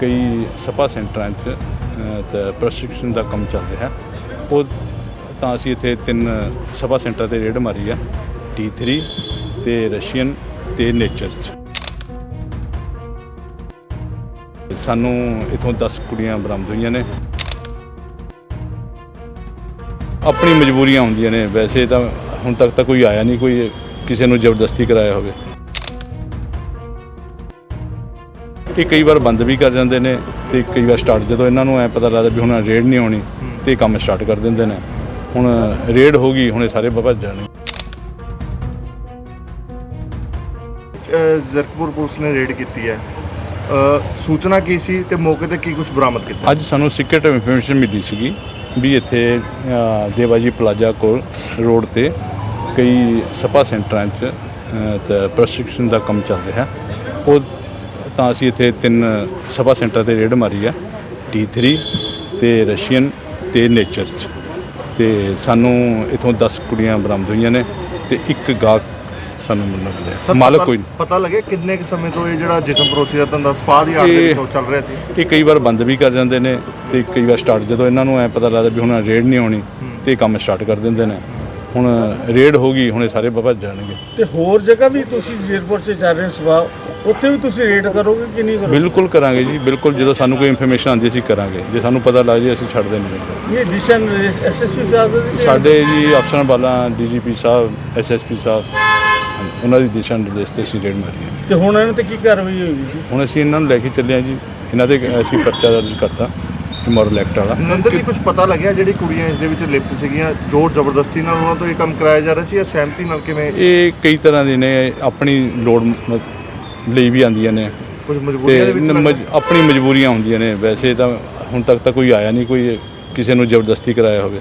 ਕਈ ਸਪਾ ਸੈਂਟਰਾਂ 'ਚ ਅ, ਤੇ ਪ੍ਰਸ਼ਿਕਸ਼ਨ ਦਾ ਕੰਮ ਚੱਲ ਰਿਹਾ। ਉਹ ਤਾਂ ਅਸੀਂ ਇੱਥੇ ਤਿੰਨ ਸਪਾ ਸੈਂਟਰ ਤੇ ਰੇਡ ਮਾਰੀ ਆ T3 ਤੇ ਰਸ਼ੀਅਨ ਤੇ ਨੇਚਰ 'ਚ। ਸਾਨੂੰ ਇਥੋਂ 10 ਕੁੜੀਆਂ ਬਰਾਮਦ ਹੋਈਆਂ ਨੇ। ਆਪਣੀ ਮਜਬੂਰੀਆਂ ਹੁੰਦੀਆਂ ਨੇ। ਵੈਸੇ ਤਾਂ ਹੁਣ ਤੱਕ ਤਾਂ ਕੋਈ ਆਇਆ ਨਹੀਂ ਕੋਈ ਕਿਸੇ ਨੂੰ ਜ਼ਬਰਦਸਤੀ ਕਰਾਇਆ ਹੋਵੇ। ਇਹ ਕਈ ਵਾਰ ਬੰਦ ਵੀ ਕਰ ਜਾਂਦੇ ਨੇ ਤੇ ਕਈ ਵਾਰ ਸਟਾਰਟ ਜਦੋਂ ਇਹਨਾਂ ਨੂੰ ਐ ਪਤਾ ਲੱਗਦਾ ਵੀ ਹੁਣ ਰੇਡ ਨਹੀਂ ਆਉਣੀ ਤੇ ਇਹ ਕੰਮ ਸਟਾਰਟ ਕਰ ਦਿੰਦੇ ਨੇ। ਹੁਣ ਰੇਡ ਹੋ ਗਈ ਹੁਣ ਇਹ ਸਾਰੇ ਭੱਜ ਜਾਣਗੇ। ਅ, ਜ਼ਰਕਪੁਰ ਪੁਲਿਸ ਨੇ ਰੇਡ ਕੀਤੀ ਹੈ। ਸੂਚਨਾ ਕੀ ਸੀ ਤੇ ਮੌਕੇ ਤੇ ਕੀ ਕੁਝ ਬਰਾਮਦ ਕੀਤਾ? ਅੱਜ ਸਾਨੂੰ ਸੀਕ੍ਰੀਟ ਇਨਫੋਰਮੇਸ਼ਨ ਮਿਲੀ ਸੀਗੀ ਵੀ ਇੱਥੇ ਦੇਵਾਜੀ ਪਲਾਜ਼ਾ ਕੋਲ ਰੋਡ ਤੇ ਕਈ ਸਪਾ ਸੈਂਟਰਾਂ 'ਚ ਪ੍ਰਸ਼ਿਕਸ਼ਨ ਦਾ ਕੰਮ ਚੱਲ ਰਿਹਾ। ਉਹ ਤਾਂ ਅਸੀਂ ਇੱਥੇ ਤਿੰਨ ਸਪਾ ਸੈਂਟਰ ਤੇ ਰੇਡ ਮਾਰੀ ਆ T3 ਤੇ ਰਸ਼ੀਅਨ ਤੇ ਨੇਚਰ 'ਚ। ਤੇ ਸਾਨੂੰ ਇਥੋਂ 10 ਕੁੜੀਆਂ ਬਰਾਮਦ ਹੋਈਆਂ ਨੇ ਤੇ ਇੱਕ ਗਾਹਕ ਸਾਨੂੰ ਮਿਲਿਆ। ਮਾਲਕ ਕੋਈ ਨਹੀਂ ਪਤਾ ਲੱਗਿਆ ਕਿੰਨੇ ਕੁ ਸਮੇਂ ਤੋਂ ਇਹ ਜਿਹੜਾ ਜਿਸਮ ਪਰੋਸੀ ਦਾ ਧੰਦਾ ਸਪਾ ਦੀ ਆੜ ਦੇ ਵਿੱਚ ਚੱਲ ਰਿਹਾ ਸੀ? ਇਹ ਕਈ ਵਾਰ ਬੰਦ ਵੀ ਕਰ ਜਾਂਦੇ ਨੇ ਤੇ ਕਈ ਵਾਰ ਸਟਾਰਟ ਜਦੋਂ ਇਹਨਾਂ ਨੂੰ ਐ ਪਤਾ ਲੱਗਦਾ ਵੀ ਹੁਣ ਰੇਡ ਨਹੀਂ ਆਉਣੀ ਤੇ ਇਹ ਕੰਮ ਸਟਾਰਟ ਕਰ ਦਿੰਦੇ ਨੇ। ਹੁਣ ਰੇਡ ਹੋ ਗਈ ਹੁਣ ਸਾਰੇ ਭੱਜ ਜਾਣਗੇ। ਤੇ ਹੋਰ ਜਗ੍ਹਾ ਵੀ ਤੁਸੀਂ ਏਅਰਪੋਰਟ 'ਚ ਚੱਲ ਰਹੇ ਸਵਾ ਉੱਥੇ ਵੀ ਤੁਸੀਂ ਰੇਡ ਕਰੋਗੇ ਕਿ ਨਹੀਂ ਕਰੋਗੇ? ਬਿਲਕੁਲ ਕਰਾਂਗੇ ਜੀ ਬਿਲਕੁਲ ਜਦੋਂ ਸਾਨੂੰ ਕੋਈ ਇਨਫੋਰਮੇਸ਼ਨ ਆਉਂਦੀ ਅਸੀਂ ਕਰਾਂਗੇ। ਜੇ ਸਾਨੂੰ ਪਤਾ ਲੱਗ ਜੇ ਅਸੀਂ ਛੱਡਦੇ ਨਹੀਂ ਇਹ ਦਿਸ਼ਨ ਐਸਐਸਪੀ ਸਾਹਿਬ ਦੇ ਸਾਡੇ ਜੀ ਅਫਸਰਾਂ ਵਾਲਾ ਡੀਜੀਪੀ ਸਾਹਿਬ ਐਸਐਸਪੀ ਸਾਹਿਬ ਉਹਨਾਂ ਦੀ ਦਿਸ਼ਾ ਨਿਰਦੇਸ਼ ਤੇ ਅਸੀਂ ਰੇਡ ਮਾਰੀ ਹੈ ਤੇ ਹੁਣ ਇਹਨਾਂ ਤੇ ਕੀ ਕਾਰਵਾਈ ਹੋਈ ਜੀ? ਹੁਣ ਅਸੀਂ ਇਹਨਾਂ ਨੂੰ ਲੈ ਕੇ ਚੱਲੇ ਹਾਂ ਜੀ। ਇਹਨਾਂ ਦੇ ਅਸੀਂ ਪਰਚਾ ਦਰਜ ਕਰਤਾ। ਮੋਰਲ ਐਕਟ ਵਾਲਾ। ਨੰਦਰ ਜੀ ਕੁਝ ਪਤਾ ਲੱਗਿਆ ਜਿਹੜੀ ਕੁੜੀਆਂ ਇਸ ਦੇ ਵਿੱਚ ਲਿਪਤ ਸੀਗੀਆਂ? ਜ਼ੋਰ ਜ਼ਬਰਦਸਤੀ ਨਾਲ ਉਹਨਾਂ ਤੋਂ ਇਹ ਕੰਮ ਕਰਾਇਆ ਜਾ ਰਿਹਾ ਸੀ ਜਾਂ ਸਹਿਮਤੀ ਨਾਲ ਕਿਵੇਂ? ਇਹ ਕਈ ਤਰ੍ਹਾਂ ਦੇ ਨੇ ਆਪਣੀ ਲੋੜ ਮ- ਲਈ ਵੀ ਆਉਂਦੀਆਂ ਨੇ। ਕੁਝ ਮਜਬੂਰੀਆਂ ਦੇ ਵਿੱਚ? ਮਜ- ਆਪਣੀ ਮਜਬੂਰੀਆਂ ਹੁੰਦੀਆਂ ਨੇ। ਵੈਸੇ ਤਾਂ ਹੁਣ ਤੱਕ ਤਾਂ ਕੋਈ ਆਇਆ ਨਹੀਂ ਕੋਈ ਕਿਸੇ ਨੂੰ ਜ਼ਬਰਦਸਤੀ ਕਰਾਇਆ ਹੋਵੇ।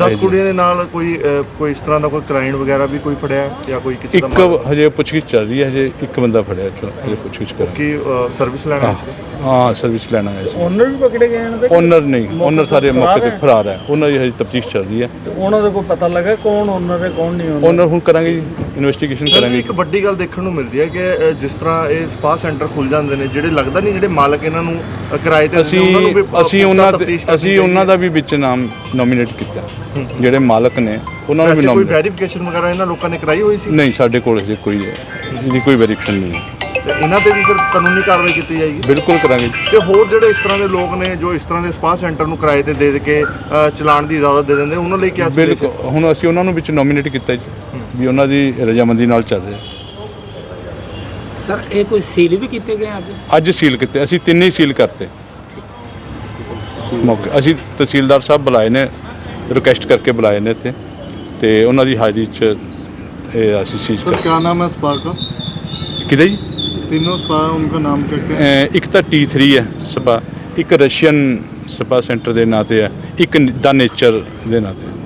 ਦਸ ਕੁੜੀਆਂ ਦੇ ਨਾਲ ਕੋਈ ਕੋਈ ਇਸ ਤਰ੍ਹਾਂ ਦਾ ਕੋਈ ਕਲਾਇੰਟ ਵਗੈਰਾ ਵੀ ਕੋਈ ਫੜਿਆ ਹੈ ਜਾਂ ਕੋਈ ਕਿਸੇ ਦਾ ਇੱਕ ਹਜੇ ਪੁੱਛਗਿੱਛ ਚੱਲ ਰਹੀ ਹੈ ਹਜੇ ਇੱਕ ਬੰਦਾ ਫੜਿਆ ਚੋ ਹਜੇ ਪੁੱਛਗਿੱਛ ਕਰ ਕੀ ਸਰਵਿਸ ਲੈਣਾ ਸੀ? ਹਾਂ ਸਰਵਿਸ ਲੈਣਾ ਹੈ ਸੀ। ਓਨਰ ਵੀ ਪਕੜੇ ਗਏ ਇਹਨਾਂ ਦੇ ਓਨਰ ਨਹੀਂ ਓਨਰ ਸਾਰੇ ਮੌਕੇ ਤੇ? ਫਰਾਰ ਹੈ? ਉਹਨਾਂ ਦੀ ਹਜੇ ਤਫਤੀਸ਼ ਚੱਲ ਰਹੀ ਹੈ। ਤੇ ਉਹਨਾਂ ਦਾ ਕੋਈ ਪਤਾ ਲੱਗਾ ਕੌਣ ਓਨਰ ਹੈ ਕੌਣ ਨਹੀਂ ਓਨਰ? ਓਨਰ ਹੁਣ ਕਰਾਂਗੇ ਜੀ। ਇਨਵੈਸਟੀਗੇਸ਼ਨ ਕਰਾਂਗੇ। ਇੱਕ ਵੱਡੀ ਗੱਲ ਦੇਖਣ ਨੂੰ ਮਿਲਦੀ ਹੈ ਕਿ ਜਿਸ ਤਰ੍ਹਾਂ ਇਹ ਸਪਾ ਸੈਂਟਰ ਖੁੱਲ ਜਾਂਦੇ ਨੇ ਜਿਹੜੇ ਲੱਗਦਾ ਨਹੀਂ ਜਿਹੜੇ ਮਾਲਕ ਇਹਨਾਂ ਨੂੰ ਕਿਰਾਏ ਤੇ ਅਸੀਂ ਅਸੀਂ ਉਹਨਾਂ ਅਸੀਂ ਉਹਨਾਂ ਦਾ ਵੀ ਵਿੱਚ ਨਾਮ ਨੋਮੀਨੇਟ ਕੀਤਾ। ਜਿਹੜੇ ਮਾਲਕ ਨੇ ਉਹਨਾਂ ਨੂੰ ਵੀ ਵੈਸੇ ਕੋਈ ਨੋਮੀਨੇਟ ਵੈਰੀਫਿਕੇਸ਼ਨ ਵਗੈਰਾ ਇਹਨਾਂ ਲੋਕਾਂ ਨੇ ਕਰਾਈ ਹੋਈ ਸੀ? ਨਹੀਂ ਸਾਡੇ ਕੋਲ ਕੋਈ ਇਹਦੀ ਕੋਈ ਵੈਰੀਫਿਕੇਸ਼ਨ ਨਹੀਂ ਹੈ। ਤੇ ਇਹਨਾਂ ਤੇ ਵੀ ਫਿਰ ਕਾਨੂੰਨੀ ਕਾਰਵਾਈ ਕੀਤੀ ਜਾਏਗੀ? ਬਿਲਕੁਲ ਕਰਾਂਗੇ। ਤੇ ਹੋਰ ਜਿਹੜੇ ਇਸ ਤਰ੍ਹਾਂ ਦੇ ਲੋਕ ਨੇ ਜੋ ਇਸ ਤਰ੍ਹਾਂ ਦੇ ਸਪਾ ਸੈਂਟਰ ਨੂੰ ਕਿਰਾਏ ਤੇ ਦੇ ਕੇ ਅ, ਦੀ ਇਜਾਜ਼ਤ ਦੇ ਦਿੰਦੇ ਉਹਨਾਂ ਲਈ ਕਿਆ ਸਪੇਸ ਬਿਲਕੁਲ ਹੁਣ ਅਸੀਂ ਉਹਨਾਂ ਨੂੰ ਵਿੱਚ ਨੋਮੀਨੇਟ ਕੀਤਾ ਜੀ ਵੀ ਉਹਨਾਂ ਦੀ ਰਜਾਮੰਦੀ ਨਾਲ ਚੱਲ ਸਰ ਇਹ ਕੋਈ ਸੀਲ ਵੀ ਕੀਤੇ ਗਏ ਆ ਅੱਜ ਸੀਲ ਕੀਤੇ ਅਸੀਂ ਤਿੰਨੇ ਹੀ ਸੀਲ ਕਰਤੇ। ਮੌਕੇ ਅਸੀਂ ਤਹਿਸੀਲਦਾਰ ਸਾਹਿਬ ਬੁਲਾਏ ਨੇ ਰਿਕੁਐਸਟ ਕਰਕੇ ਬੁਲਾਏ ਨੇ ਇੱਥੇ ਤੇ ਉਹਨਾਂ ਦੀ ਹਾਜ਼ਰੀ 'ਚ ਇਹ ਅਸੀਂ ਸੀਜ਼ ਕਰ ਕਿਆ ਜੀ? तीनों स्पा है उनका नाम क्या क्या है ਅਹ ਇੱਕ ਤਾਂ T3 ਹੈ ਸਪਾ ਇੱਕ ਰਸ਼ੀਅਨ ਸਪਾ ਸੈਂਟਰ ਦੇ ਨਾਂ ਤੇ ਹੈ ਇੱਕ ਦਾ ਨੇਚਰ ਦੇ ਨਾਂ ਤੇ ਹੈ।